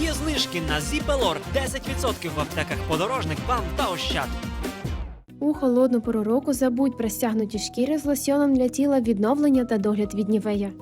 Є знижки на Зіпелор 10% в аптеках подорожник, бам та ощад. У холодну пору року забудь про стягнуті шкіри з лосьоном для тіла відновлення та догляд від нівея.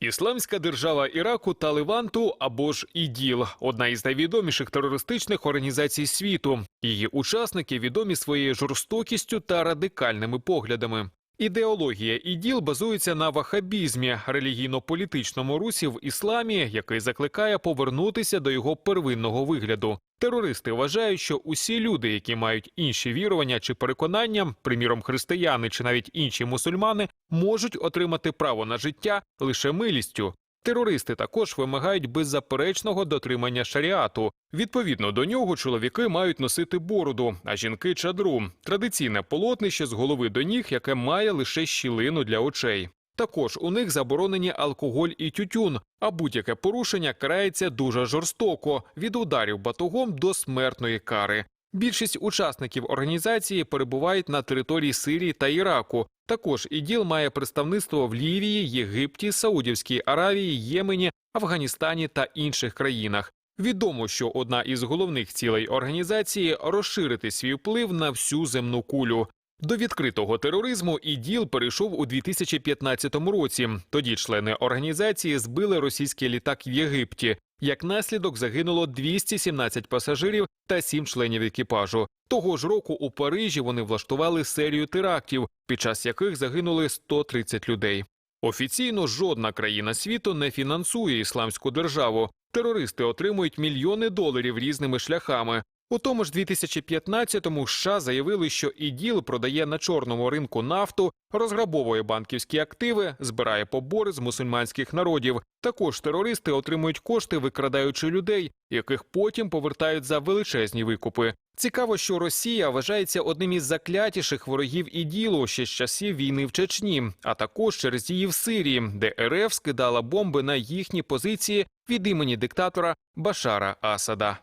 Ісламська держава Іраку та Леванту або ж ІДІЛ одна із найвідоміших терористичних організацій світу. Її учасники відомі своєю жорстокістю та радикальними поглядами. Ідеологія іділ базується на вахабізмі, релігійно-політичному русі в ісламі, який закликає повернутися до його первинного вигляду. Терористи вважають, що усі люди, які мають інші вірування чи переконання, приміром християни чи навіть інші мусульмани, можуть отримати право на життя лише милістю. Терористи також вимагають беззаперечного дотримання шаріату. Відповідно до нього, чоловіки мають носити бороду, а жінки чадру традиційне полотнище з голови до ніг, яке має лише щілину для очей. Також у них заборонені алкоголь і тютюн, а будь-яке порушення карається дуже жорстоко від ударів батогом до смертної кари. Більшість учасників організації перебувають на території Сирії та Іраку. Також іділ має представництво в Лівії, Єгипті, Саудівській Аравії, Ємені, Афганістані та інших країнах. Відомо, що одна із головних цілей організації розширити свій вплив на всю земну кулю. До відкритого тероризму іділ перейшов у 2015 році. Тоді члени організації збили російський літак в Єгипті. Як наслідок загинуло 217 пасажирів та 7 членів екіпажу. Того ж року у Парижі вони влаштували серію терактів, під час яких загинули 130 людей. Офіційно жодна країна світу не фінансує ісламську державу. Терористи отримують мільйони доларів різними шляхами. У тому ж 2015-му США заявили, що іділ продає на чорному ринку нафту, розграбовує банківські активи, збирає побори з мусульманських народів. Також терористи отримують кошти, викрадаючи людей, яких потім повертають за величезні викупи. Цікаво, що Росія вважається одним із заклятіших ворогів іділу ще з часів війни в Чечні, а також через її в Сирії, де РФ скидала бомби на їхні позиції від імені диктатора Башара Асада.